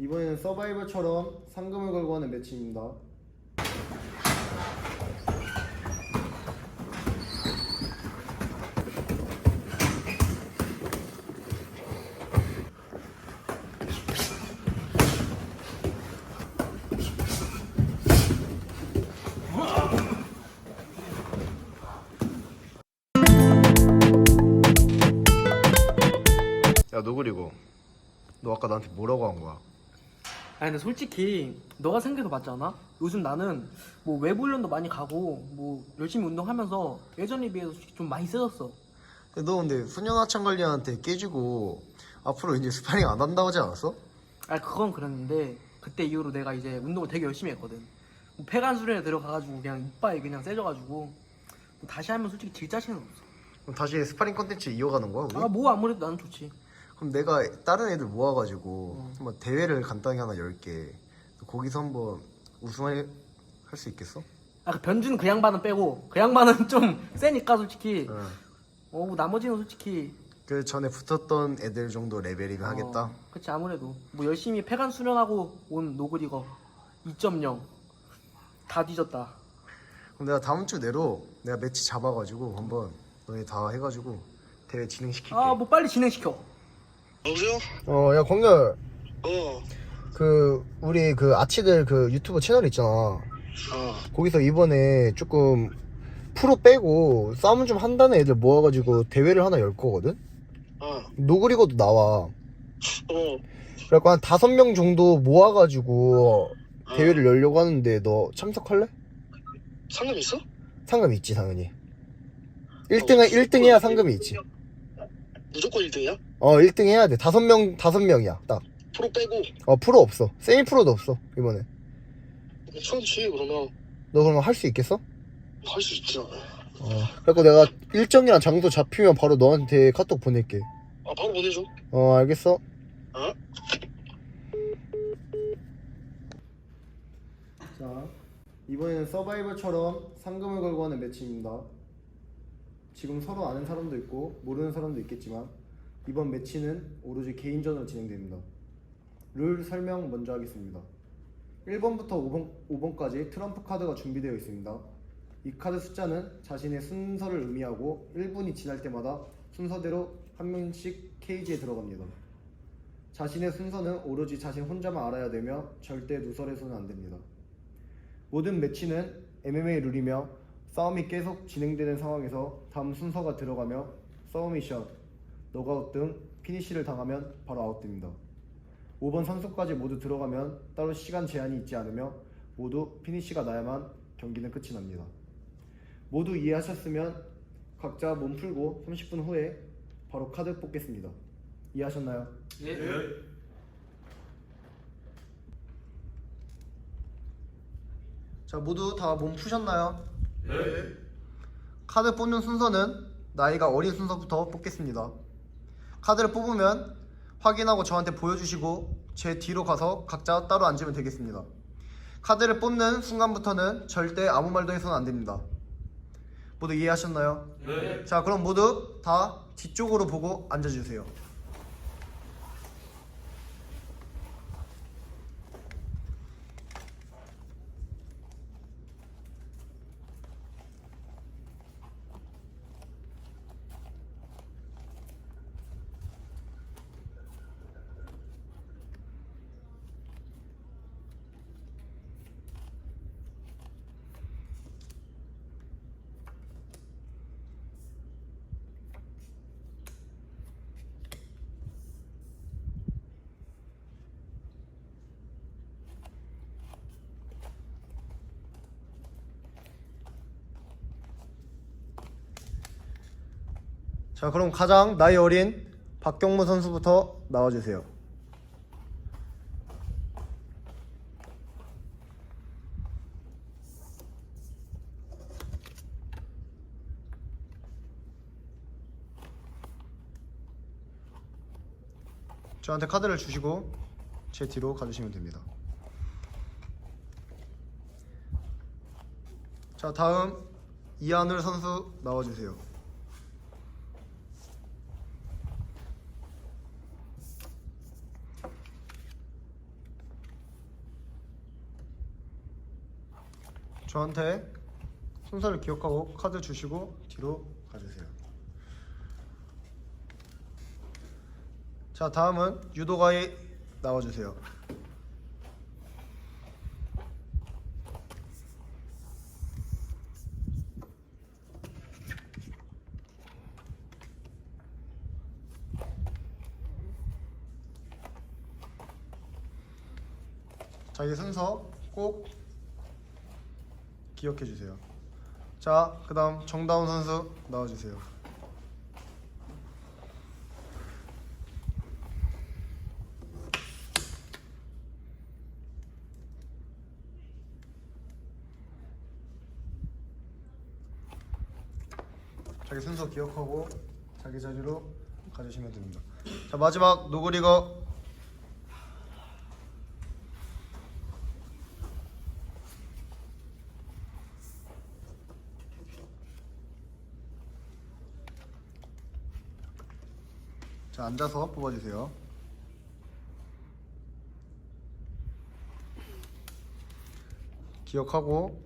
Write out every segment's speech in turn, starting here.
이번에는 서바이벌처럼 상금을 걸고 하는 매치입니다. 야, 너 그리고 너 아까 나한테 뭐라고 한 거야? 아니 근데 솔직히 너가 생각해도 맞잖아? 요즘 나는 뭐 외부 훈련도 많이 가고 뭐 열심히 운동하면서 예전에 비해서 솔직히 좀 많이 세졌어 너 근데 소년하천 관리한테 깨지고 앞으로 이제 스파링 안 한다고 하지 않았어? 아 그건 그랬는데 그때 이후로 내가 이제 운동을 되게 열심히 했거든 뭐 폐관 수련에 들어가가지고 그냥 이빨이 그냥 세져가지고 뭐 다시 하면 솔직히 질 자신은 없어 그럼 다시 스파링 컨텐츠 이어가는 거야? 우리? 아 뭐 아무래도 나는 좋지 그럼 내가 다른 애들 모아가지고 한번 대회를 간단히 하나 열게. 거기서 한번 우승할 할 수 있겠어? 아 그 변준 그 양반은 빼고 그 양반은 좀 세니까 솔직히. 응. 어뭐 나머지는 솔직히. 그 전에 붙었던 애들 정도 레벨이면 하겠다. 어, 그치 아무래도. 뭐 열심히 폐관 수련하고 온 노그리거. 2.0 다 뒤졌다. 그럼 내가 다음 주 내로 내가 매치 잡아가지고 한번 너네 다 해가지고 대회 진행시킬게. 아 뭐 빨리 진행시켜 여보세요? 어, 야 광렬, 어, 그 우리 그 아치들 그 유튜브 채널 있잖아. 어, 거기서 이번에 조금 프로 빼고 싸움 좀 한다는 애들 모아가지고 대회를 하나 열 거거든. 어, 노그리거도 나와. 어, 그래갖고 한 다섯 명 정도 모아가지고 어. 대회를 열려고 하는데 너 참석할래? 상금 있어? 상금 있지 당연히 1등, 일 1등 해야 상금이 있지 무조건 1등이야? 어 1등 해야 돼. 다섯 명 다섯 명이야 딱. 프로 빼고. 어 프로 없어. 세미 프로도 없어 이번에. 괜찮지 그러면. 너 그러면 할 수 있겠어? 할 수 있지 어 그래갖고 내가 일정이랑 장소 잡히면 바로 너한테 카톡 보낼게. 아 바로 보내줘. 어 알겠어. 어? 자 이번에는 서바이벌처럼 상금을 걸고 하는 매치입니다. 지금 서로 아는 사람도 있고 모르는 사람도 있겠지만 이번 매치는 오로지 개인전으로 진행됩니다. 룰 설명 먼저 하겠습니다. 1번부터 5번, 5번까지 트럼프 카드가 준비되어 있습니다. 이 카드 숫자는 자신의 순서를 의미하고 1분이 지날 때마다 순서대로 한 명씩 케이지에 들어갑니다. 자신의 순서는 오로지 자신 혼자만 알아야 되며 절대 누설해서는 안 됩니다. 모든 매치는 MMA 룰이며 싸움이 계속 진행되는 상황에서 다음 순서가 들어가며 서브미션, 노가웃 등 피니시를 당하면 바로 아웃됩니다. 5번 선수까지 모두 들어가면 따로 시간 제한이 있지 않으며 모두 피니시가 나야만 경기는 끝이 납니다. 모두 이해하셨으면 각자 몸 풀고 30분 후에 바로 카드 뽑겠습니다. 이해하셨나요? 자 모두 다 몸 푸셨나요? 네. 카드 뽑는 순서는 나이가 어린 순서부터 뽑겠습니다. 카드를 뽑으면 확인하고 저한테 보여주시고 제 뒤로 가서 각자 따로 앉으면 되겠습니다. 카드를 뽑는 순간부터는 절대 아무 말도 해서는 안 됩니다. 모두 이해하셨나요? 네. 자 그럼 모두 다 뒤쪽으로 보고 앉아주세요. 자 그럼 가장 나이 어린 박경무 선수부터 나와주세요. 저한테 카드를 주시고 제 뒤로 가주시면 됩니다. 자 다음 이하늘 선수 나와주세요. 저한테 순서를 기억하고 카드 주시고 뒤로 가주세요. 자 다음은 유도가이 나와주세요. 자기 순서 꼭 기억해 주세요. 자, 그다음 정다운 선수 나와 주세요. 자기 순서 기억하고 자기 자리로 가주시면 됩니다. 자, 마지막 노그리거 자, 앉아서 뽑아 주세요. 기억하고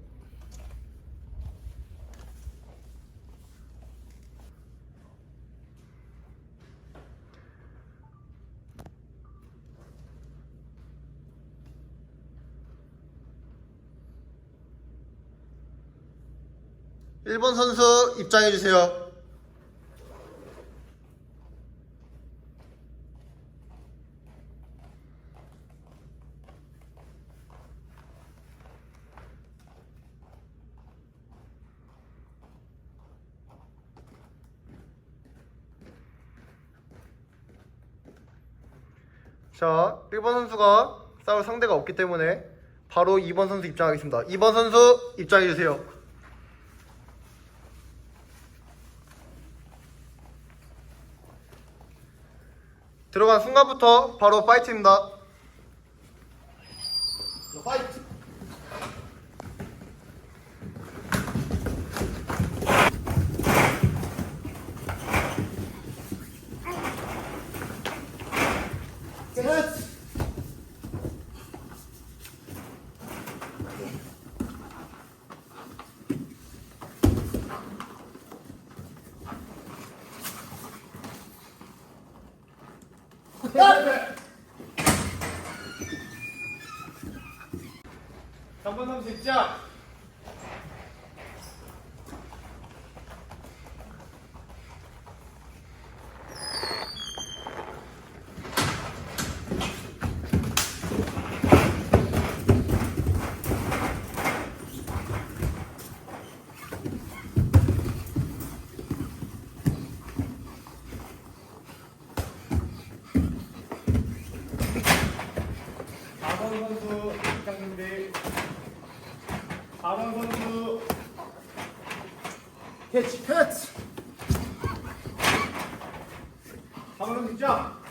일번 선수 입장해 주세요. 자, 1번 선수가 싸울 상대가 없기 때문에 바로 2번 선수 입장하겠습니다. 2번 선수 입장해 주세요. 들어간 순간부터 바로 파이트입니다. 3번 30점 4번 선수 입장인데 4번 선수 캐치 캐치! 4번 선수 입장!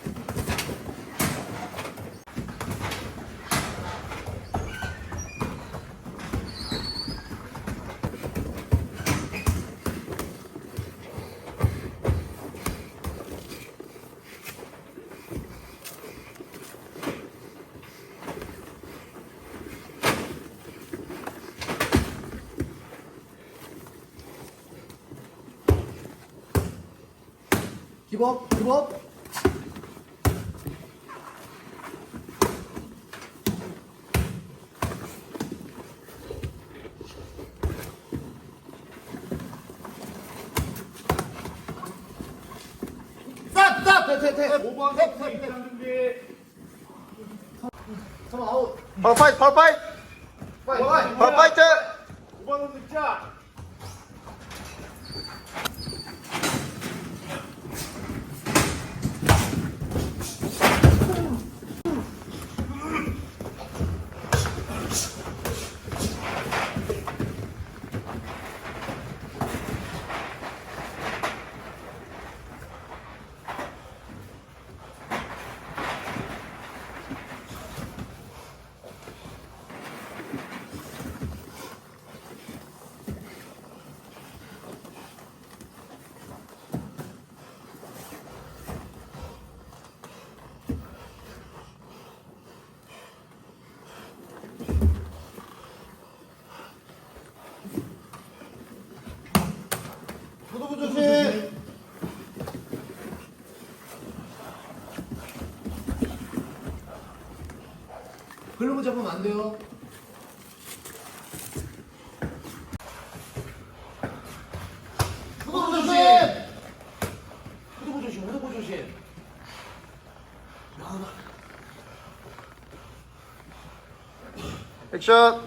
기법, 기법. 싹, 싹, 대, 대, 대. 5번 선수 입장 준비 잠깐 아웃. 바로 파이트, 바로 파이트. 파이트. 바로 파이트. 글러브 잡으면 안 돼요. 후드부 조심. 후드부 조심. 후드부 조심. 액션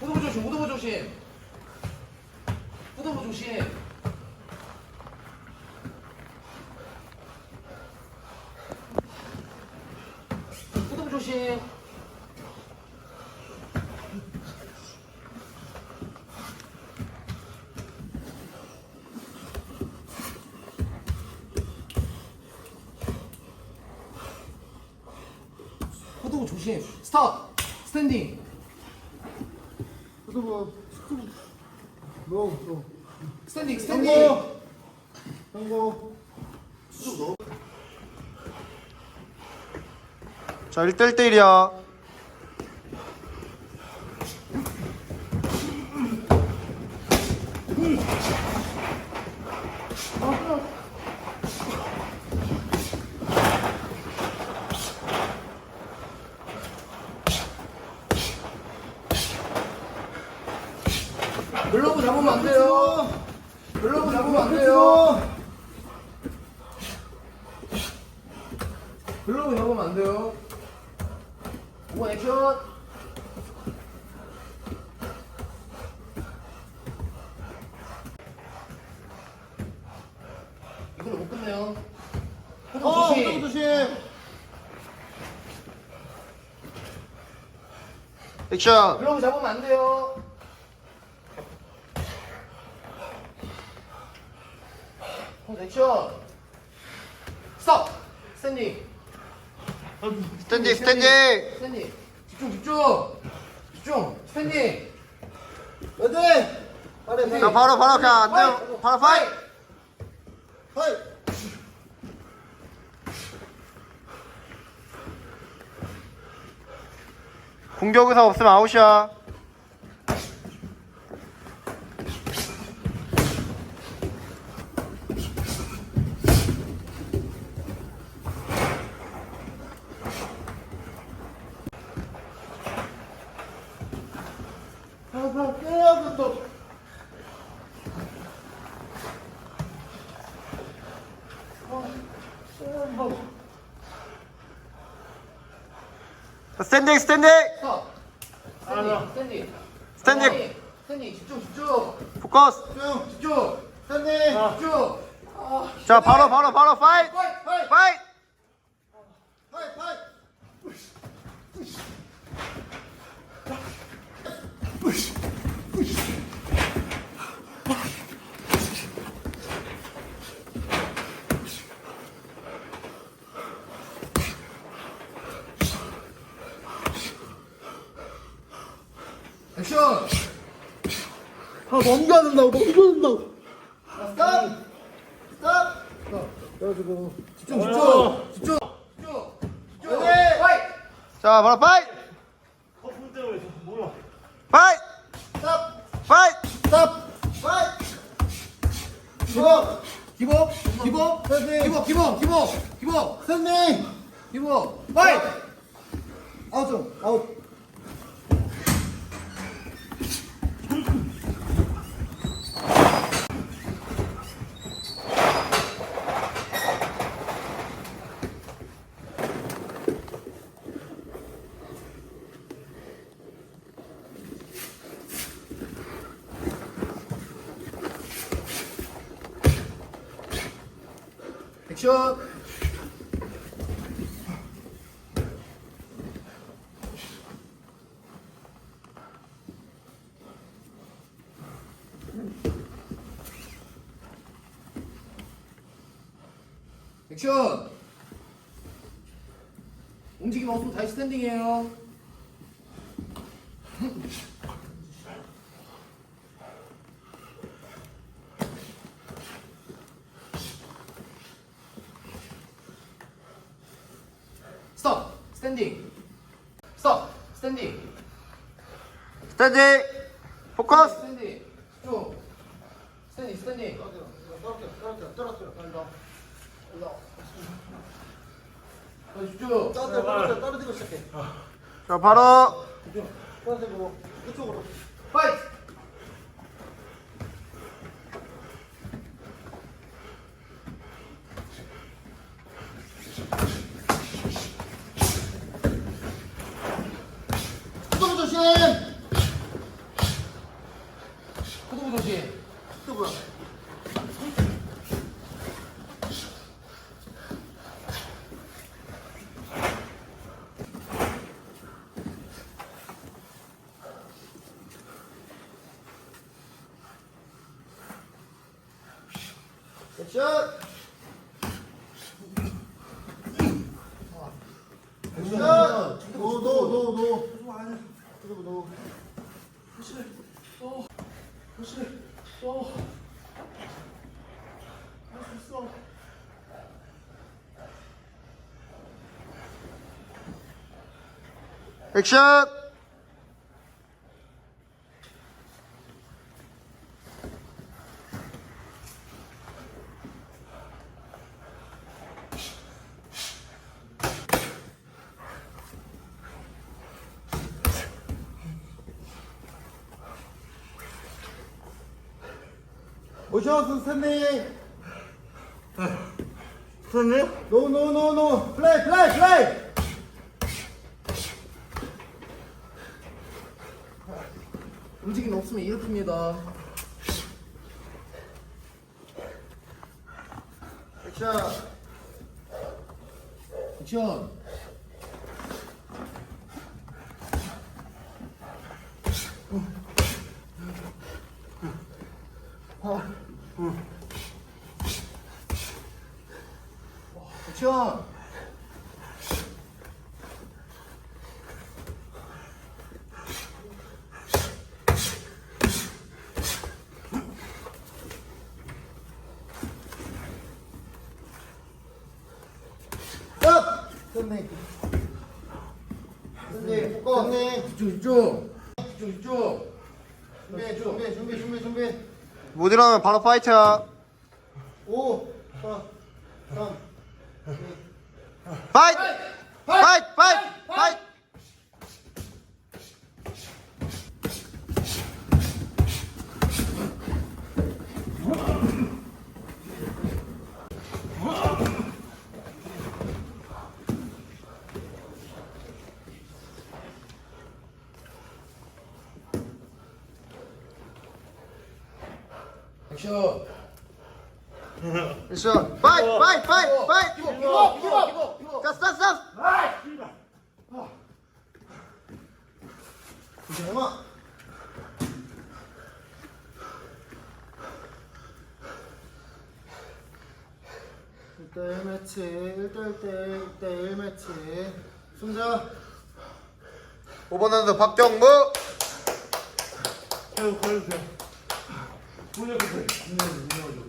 후드부 조심. 후드부 조심. 후드부 조심. 조심. 후드부 조심. 스톱. 스탠딩. 후드부 노 노 스탠딩. 스탠딩. 성공 자 1대 1대1이야 글러브 잡으면 안 돼요. 글러브 잡으면 안 돼요. 글러브 잡으면 안 돼요. 5번 액션. 이걸로 못 끝내요. 어 조심. 조심 액션 글러브 잡으면 안 돼요. 호동 액션. 스톱. 스탠딩. 스탠딩 스탠딩 스탠딩. 집중 집중. 집중. 스탠딩. 어디 자 바로 바로 그냥 안 돼요 바로 파이 파이 공격 의사 없으면 아웃이야 스탠딩 스탠딩 스톱. 스탠딩. 스탠딩. 스탠딩. 스탠딩. 집중 집중. 포커스 집중. 스탠딩 집중. 자 바로 바로 바로 파이트. 파이트. 파이트 파이트 파이트 액션. 아 넘겨야 된다고 넘겨야 된다고 스탑 스탑 그래가지고 집중 집중. 집중. 집중. 집중. 네. 파이트. 자 바로 파이트 커플 때문에 뭐야? 파이트 스탑 파이트 스탑 파이트 기복 기복. 기복. 기복. 기복. 기복. 기복. 스탠딩 기복. 파이트. 아웃 좀 아웃 액션. 액션. 움직임 없으면 다시 스탠딩이에요. 스톱. 스탠딩. 스톱. 스탠딩. 스탠딩 포커스 스탠딩. 쭉. 스탠딩. 스탠딩. 집중. 따뜻해 따뜻해 따뜻해 시작해 자 바로 따뜻해 이쪽으로 파이트. 구독 조심 구독 조심. 또 뭐야 액션! 노, 노, 노, 노. 그리고 노. 액션! 오셔 선생님 선생님? 노노노노 플레이 플레이 플레이 움직임 없으면 이렇게입니다. 액션 액션. 액션 스톱! 선생님. 선생님 포커 선생님 집중 집중. 집중 집중. 준비 준비 준비 준비 준비 못 일어나면 바로 파이트야. 5 4 3 파이트! 파이트! 파이트! 파이트! 액션. 액션! 파이트! 파이트! 파이트! 파이트! 이거 이거 이거. 자, 스탑! 스탑! 정아 일대 1 매치 1대 1대 1대 1 매치 승자 5번 선수 박경무! 계속 걸려주세요. 문을 끄세요. 문을, 문을.